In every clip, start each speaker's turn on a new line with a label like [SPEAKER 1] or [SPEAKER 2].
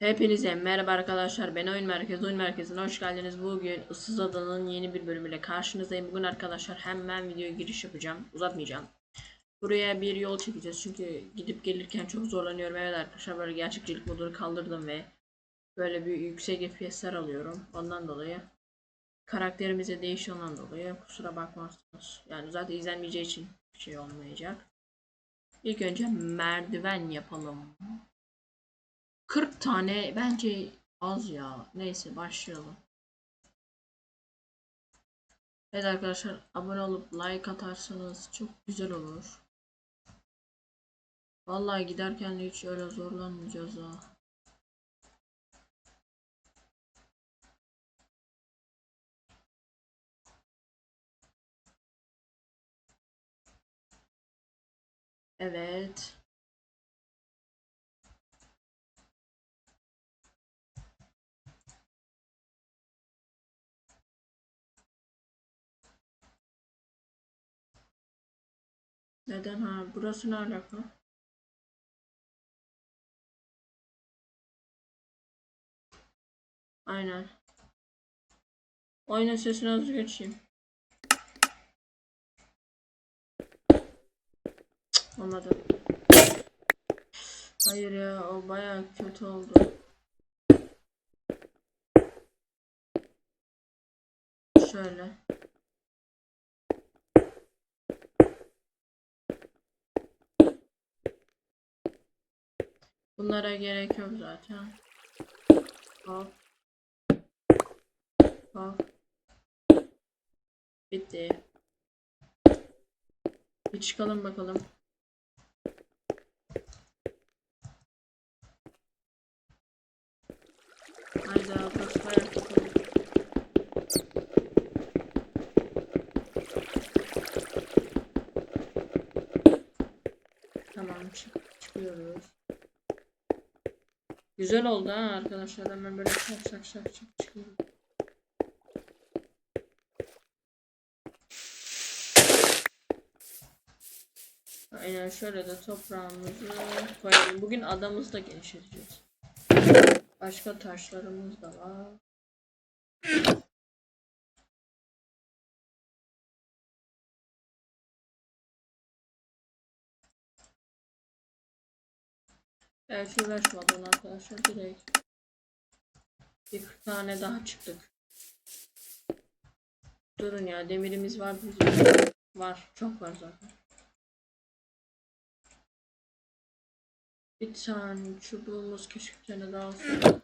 [SPEAKER 1] Hepinize merhaba arkadaşlar. Ben Oyun Merkezi Oyun Merkezi'ne hoş geldiniz. Bugün Issız Ada'nın yeni bir bölümüyle karşınızdayım. Bugün arkadaşlar hemen videoya giriş yapacağım. Uzatmayacağım. Buraya bir yol çekeceğiz çünkü gidip gelirken çok zorlanıyorum. Evet arkadaşlar böyle gerçekçilik modunu kaldırdım ve böyle bir yüksek FPS'ler alıyorum. Ondan dolayı karakterimize değişiyordan dolayı kusura bakmazsınız. Yani zaten izlenmeyeceği için bir şey olmayacak. İlk önce merdiven yapalım. 40 tane bence az ya. Neyse başlayalım. Evet arkadaşlar abone olup like atarsanız çok güzel olur. Vallahi giderken de hiç öyle zorlanmayacağız ha. Evet. Neden ha? Burası ne alaka? Aynen. Oyunun sesini az geçeyim. Olmadı. Hayır ya o baya kötü oldu. Şöyle. Bunlara gerek yok zaten. Hop. Hop. Bitti. Bir çıkalım bakalım. Hayda burası bayağı kötü oldu. Tamam çık çıkıyoruz. Güzel oldu ha arkadaşlar hemen böyle şak şak şak şak çıkıyoruz. Aynen şöyle de toprağımızı koyalım. Bugün adamızı da genişleteceğiz. Başka taşlarımız da var. Evet uğraşmadan arkadaşlar direkt bir 40 tane daha çıktık. Durun ya demirimiz var bizim. Var çok var zaten. Bir tane çubuğumuz keşke bir tane daha olsa.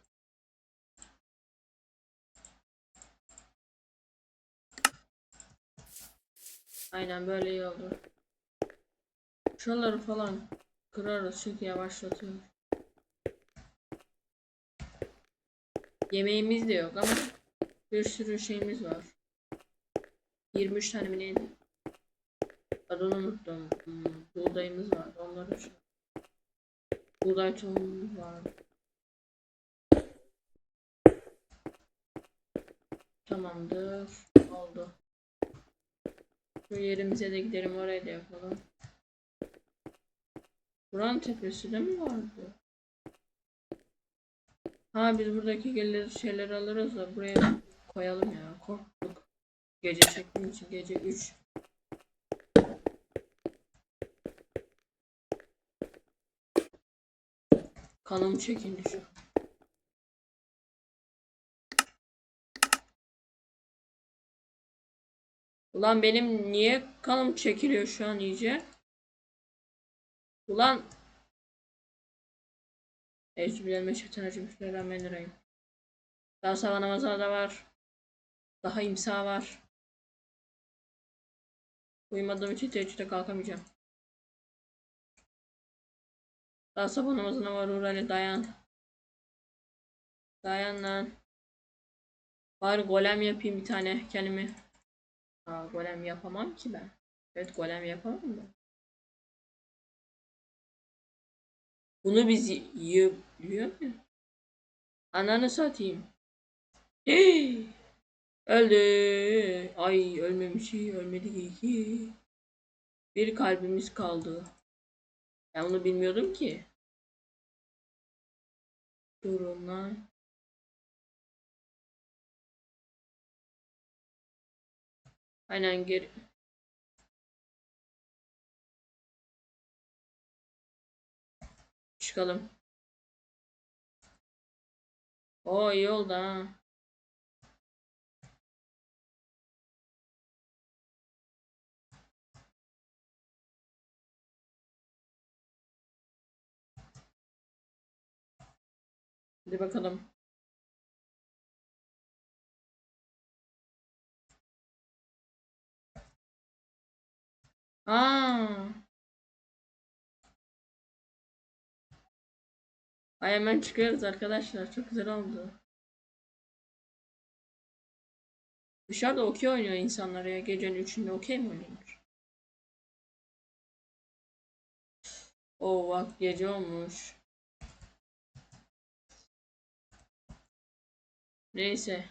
[SPEAKER 1] Aynen böyle iyi oldu. Şuraları falan kırarız çünkü yavaşlatıyor. Yemeğimiz de yok ama bir sürü şeyimiz var. 23 tane mi neydi? Adını unuttum. Hmm, buğdayımız var. Onları şu. Buğday tohumumuz var. Tamamdır. Oldu. Şu yerimize de gidelim oraya da yapalım. Buranın tepesi de mi vardı? Ha biz buradaki gelir şeyler alırız da buraya koyalım ya. Korktuk. Gece çektiğim için gece 3. Kanım çekildi şu. an. Ulan benim niye kanım çekiliyor şu an iyice? Ulan Ecbülenmeşetenacım Bismillahirrahmanirrahim. Daha sabah namazına da var. Daha imsa var. Uyumadığım için teheccüde kalkamayacağım. Daha sabah namazına var Urali dayan. Dayan lan. Bari golem yapayım bir tane kendimi. Aa, golem yapamam ki ben. Evet golem yapamam ben. Bunu biz y- yiyor, yiyor mu? Ananı satayım. Hey! Öldü. Ay ölmemiş, ölmedi ki. Bir kalbimiz kaldı. Ben onu bilmiyordum ki. Durun lan. Aynen geri. Çıkalım. O iyi oldu ha. Hadi bakalım. Aa. Ay hemen çıkıyoruz arkadaşlar. Çok güzel oldu. Dışarıda okey oynuyor insanlar ya. Gecenin üçünde okey mi oynuyor? Oo bak gece olmuş. Neyse.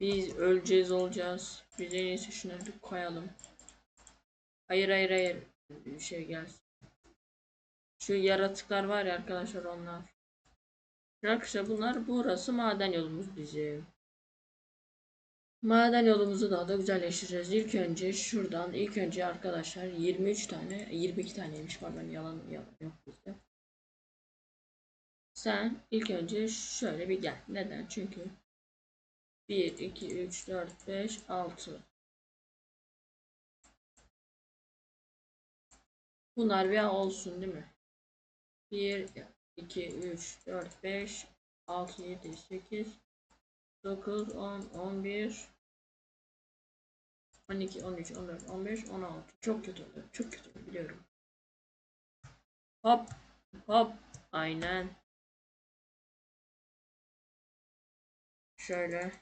[SPEAKER 1] Biz öleceğiz olacağız. Biz en iyisi şunları bir koyalım. Hayır hayır hayır. Bir şey gelsin. Şu yaratıklar var ya arkadaşlar onlar. Arkadaşlar bunlar burası maden yolumuz bizim. Maden yolumuzu daha da güzelleştireceğiz. İlk önce şuradan ilk önce arkadaşlar 23 tane 22 taneymiş pardon yalan yalan yok bizde. Sen ilk önce şöyle bir gel. Neden? Çünkü 1 2 3 4 5 6 Bunlar bir olsun değil mi? 1 2 3 4 5 6 7 8 9 10 11 12 13 14 15 16 çok kötü oldu. Çok kötü biliyorum. Hop hop aynen. Şöyle.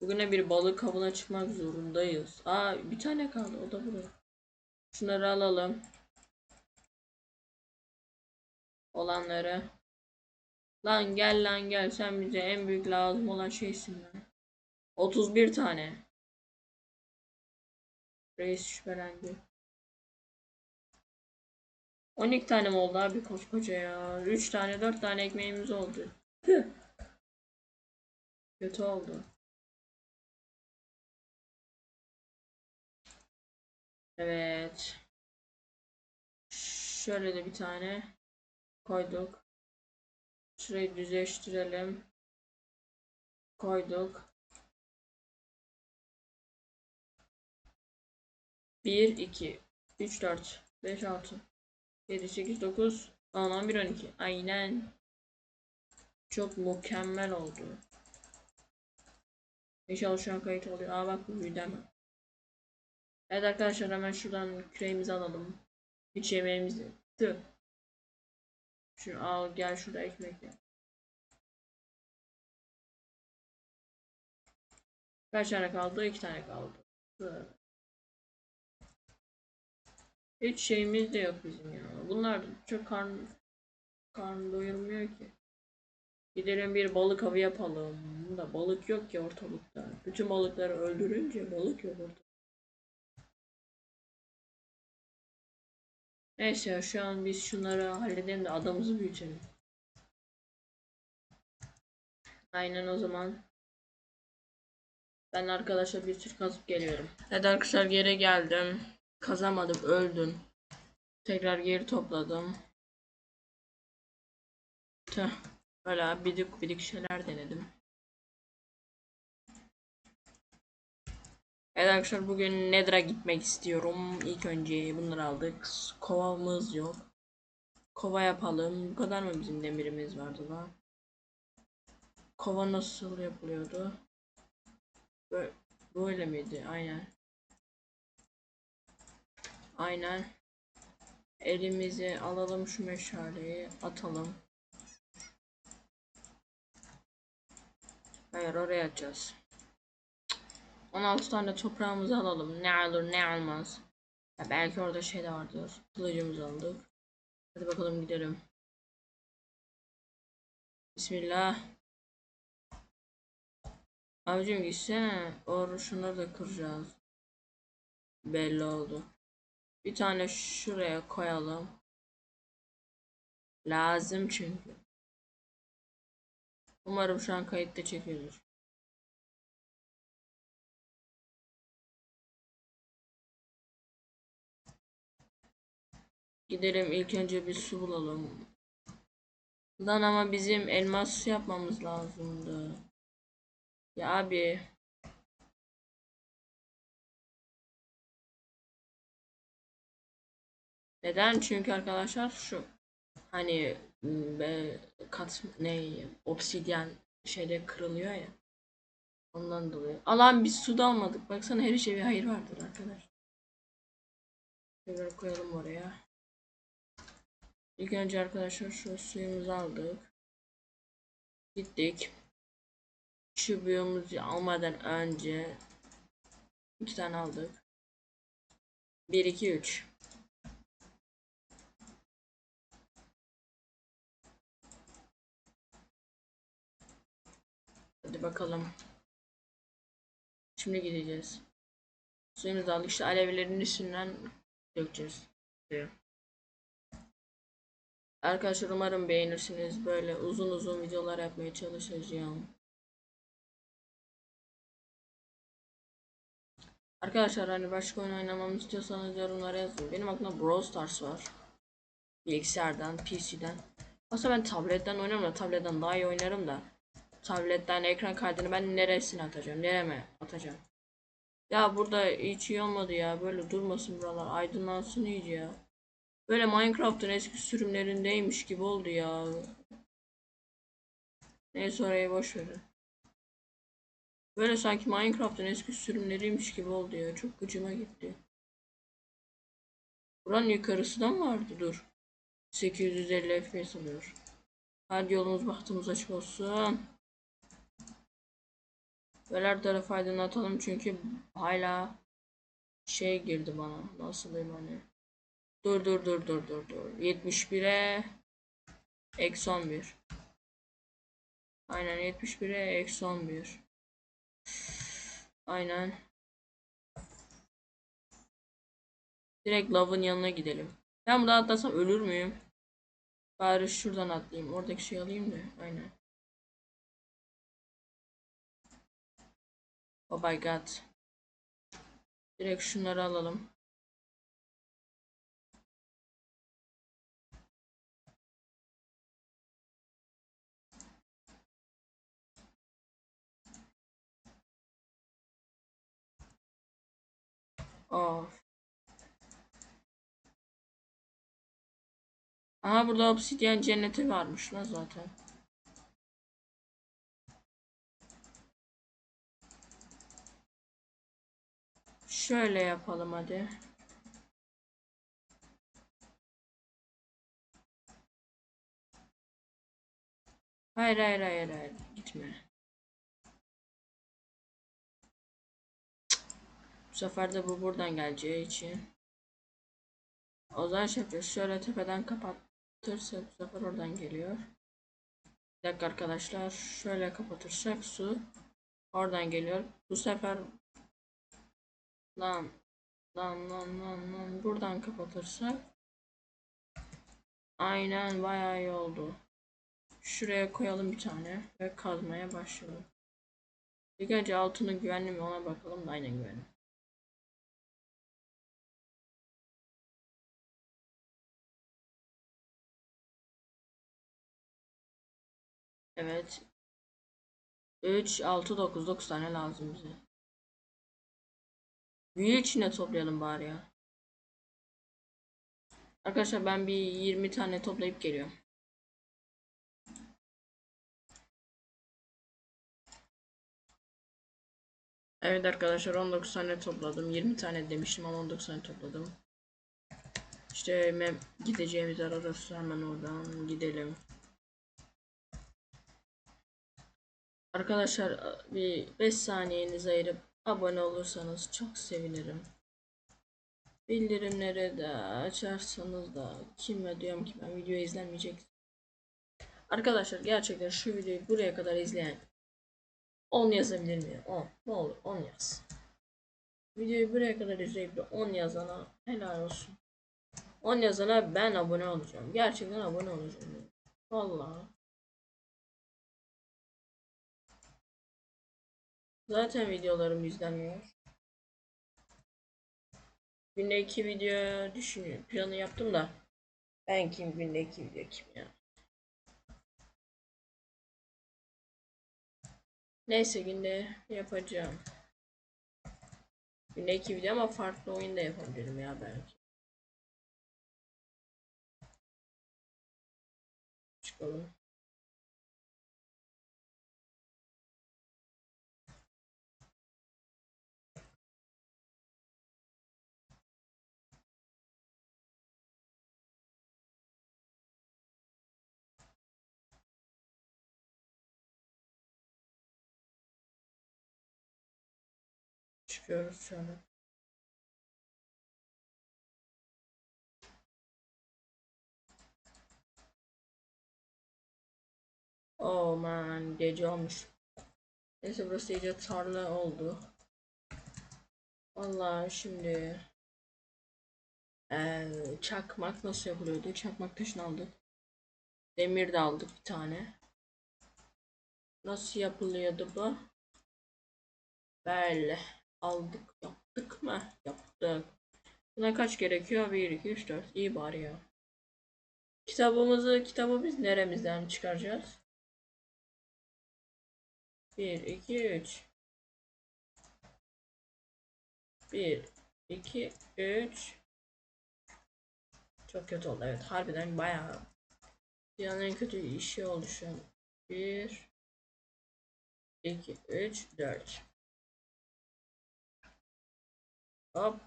[SPEAKER 1] Bugüne bir balık avına çıkmak zorundayız. Aa bir tane kaldı o da burada. Şunları alalım. Olanları. Lan gel lan gel sen bize en büyük lazım olan şeysin lan. 31 tane. Reis şüphelendi. 12 tane mi oldu abi koskoca ya? 3 tane 4 tane ekmeğimiz oldu. Kötü oldu. Evet. Şöyle de bir tane koyduk. Şurayı düzleştirelim. Koyduk. 1 2 3 4 5 6 7 8 9 10 11 12 aynen çok mükemmel oldu İnşallah şu an kayıt oluyor aa bak bu büyüdem Evet arkadaşlar hemen şuradan küreğimizi alalım hiç yemeğimiz yok Tüh. Şunu al gel şurada ekmek ye. Kaç tane kaldı? İki tane kaldı. Hiç şeyimiz de yok bizim ya. Bunlar çok karn karn doyurmuyor ki. Gidelim bir balık avı yapalım. Da balık yok ki ortalıkta. Bütün balıkları öldürünce balık yok ortada. Neyse şu an biz şunları halledelim de adamımızı büyütelim. Aynen o zaman. Ben arkadaşlar bir tür kazıp geliyorum. Evet arkadaşlar geri geldim. Kazamadım öldüm. Tekrar geri topladım. Tüh. Böyle bidik bidik şeyler denedim. Evet arkadaşlar bugün Nether'a gitmek istiyorum. İlk önce bunları aldık. Kovamız yok. Kova yapalım. Bu kadar mı bizim demirimiz vardı lan? Kova nasıl yapılıyordu? Böyle, böyle miydi? Aynen. Aynen. Elimizi alalım şu meşaleyi atalım. Hayır oraya atacağız. 16 tane toprağımızı alalım. Ne olur ne olmaz. Ya belki orada şey de vardır. Kılıcımızı aldık. Hadi bakalım gidelim. Bismillah. Abicim gitsene. Or şunları da kıracağız. Belli oldu. Bir tane şuraya koyalım. Lazım çünkü. Umarım şu an kayıtta çekiyordur. Gidelim ilk önce bir su bulalım. Lan ama bizim elmas yapmamız lazımdı. Ya abi. Neden? Çünkü arkadaşlar şu hani be, kat ne obsidyen şeyde kırılıyor ya. Ondan dolayı. Alan biz su da almadık. Baksana her şeye bir hayır vardır arkadaş. Şöyle koyalım oraya. İlk önce arkadaşlar şu suyumuzu aldık. Gittik. Çubuğumuzu almadan önce iki tane aldık. 1 2 3 Hadi bakalım. Şimdi gideceğiz. Suyumuzu aldık işte alevlerin üstünden dökeceğiz. Diyor. Arkadaşlar umarım beğenirsiniz. Böyle uzun uzun videolar yapmaya çalışacağım. Arkadaşlar hani başka oyun oynamamı istiyorsanız yorumlara yazın. Benim aklımda Brawl Stars var. Bilgisayardan, PC'den. Aslında ben tabletten oynarım da tabletten daha iyi oynarım da. Tabletten ekran kaydını ben neresine atacağım? Nereme atacağım? Ya burada hiç iyi olmadı ya. Böyle durmasın buralar. Aydınlansın iyice ya. Böyle Minecraft'ın eski sürümlerindeymiş gibi oldu ya. Neyse orayı boş verin. Böyle sanki Minecraft'ın eski sürümleriymiş gibi oldu ya. Çok gıcıma gitti. Buranın yukarısı da mı vardı? Dur. 850 FPS alıyor. Hadi yolumuz bahtımız açık olsun. Böyle her tarafı aydınlatalım çünkü hala şey girdi bana. Nasıl diyeyim hani. Dur dur dur dur dur dur. 71'e eksi 11. Aynen 71'e eksi 11. Aynen. Direkt lavın yanına gidelim. Ben burada atlasam ölür müyüm? Bari şuradan atlayayım. Oradaki şey alayım da. Aynen. Oh my god. Direkt şunları alalım. Of. Aha burada obsidyen cenneti varmış lan zaten. Şöyle yapalım hadi. Hayır hayır hayır hayır gitme. Sefer de bu buradan geleceği için. O zaman yapıyoruz. Şöyle tepeden kapatırsak bu sefer oradan geliyor. Bir dakika arkadaşlar. Şöyle kapatırsak su oradan geliyor. Bu sefer lan lan lan lan lan buradan kapatırsak aynen bayağı iyi oldu. Şuraya koyalım bir tane ve kazmaya başlayalım. İlk önce altının güvenli mi ona bakalım da aynen güvenli. Evet. 3, 6, 9, 9 tane lazım bize. Büyü içine toplayalım bari ya. Arkadaşlar ben bir 20 tane toplayıp geliyorum. Evet arkadaşlar 19 tane topladım. 20 tane demiştim ama 19 tane topladım. İşte gideceğimiz yer orası hemen oradan gidelim. Arkadaşlar bir 5 saniyenizi ayırıp abone olursanız çok sevinirim. Bildirimleri de açarsanız da kime diyorum ki ben video izlenmeyecek. Arkadaşlar gerçekten şu videoyu buraya kadar izleyen 10 yazabilir mi? 10. Ne olur 10 yaz. Videoyu buraya kadar izleyip de 10 yazana helal olsun. 10 yazana ben abone olacağım. Gerçekten abone olacağım. Vallahi. Zaten videolarım izlenmiyor. Günde iki video düşünüyorum. Planı yaptım da. Ben kim günde iki video kim ya. Neyse günde yapacağım. Günde iki video ama farklı oyun da yapabilirim ya belki. Çıkalım. Çıkıyoruz şu. Oh man gece olmuş. Neyse burası iyice tarla oldu. Vallahi şimdi eee, çakmak nasıl yapılıyordu? Çakmak taşını aldık. Demir de aldık bir tane. Nasıl yapılıyordu bu? Böyle aldık yaptık mı? Yaptık. Buna kaç gerekiyor? 1, 2, 3, 4. İyi bari ya. Kitabımızı, kitabı biz neremizden çıkaracağız? 1, 2, 3. 1, 2, 3. Çok kötü oldu. Evet harbiden bayağı dünyanın en kötü işi oldu şu an. 1, 2, 3, 4. Hop.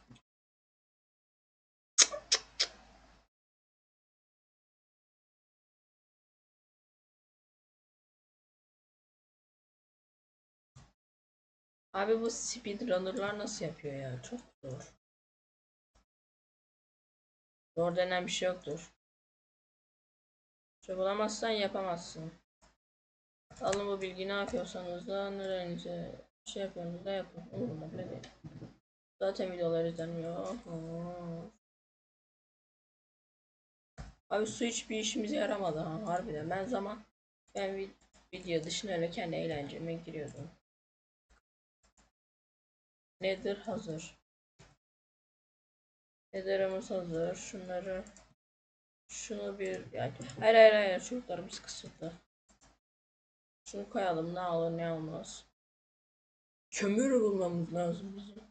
[SPEAKER 1] Abi bu speedrunner'lar nasıl yapıyor ya? Çok zor. Zor denen bir şey yoktur. Çabalamazsan yapamazsın. Alın bu bilgi ne yapıyorsanız da nerenize şey yapıyorsunuz da yapın. Umurumda bile değil. Zaten videolar izlenmiyor. Abi su hiçbir işimize yaramadı ha harbiden. Ben zaman ben vi- video dışında öyle kendi eğlenceme giriyordum. Nedir hazır. Nether'ımız hazır. Şunları şunu bir yani hayır hayır hayır çocuklarımız kısıtlı. Şunu koyalım ne olur ne olmaz. Kömür bulmamız lazım bizim.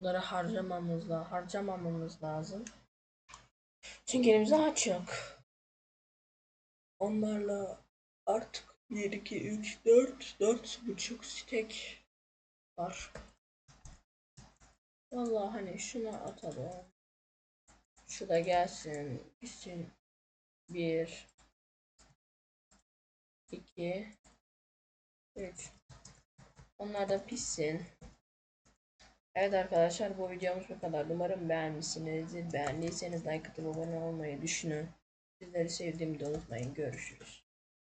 [SPEAKER 1] Bunları harcamamız lazım. Harcamamamız lazım. Çünkü elimizde aç yok. Onlarla artık 1, 2, 3, 4, 4 buçuk stek var. Vallahi hani şuna atalım. Şu da gelsin. Gitsin. 1 2 3 Onlar da pişsin. Evet arkadaşlar bu videomuz bu kadar. Umarım beğenmişsinizdir. Beğendiyseniz like atıp abone olmayı düşünün. Sizleri sevdiğimi de unutmayın. Görüşürüz.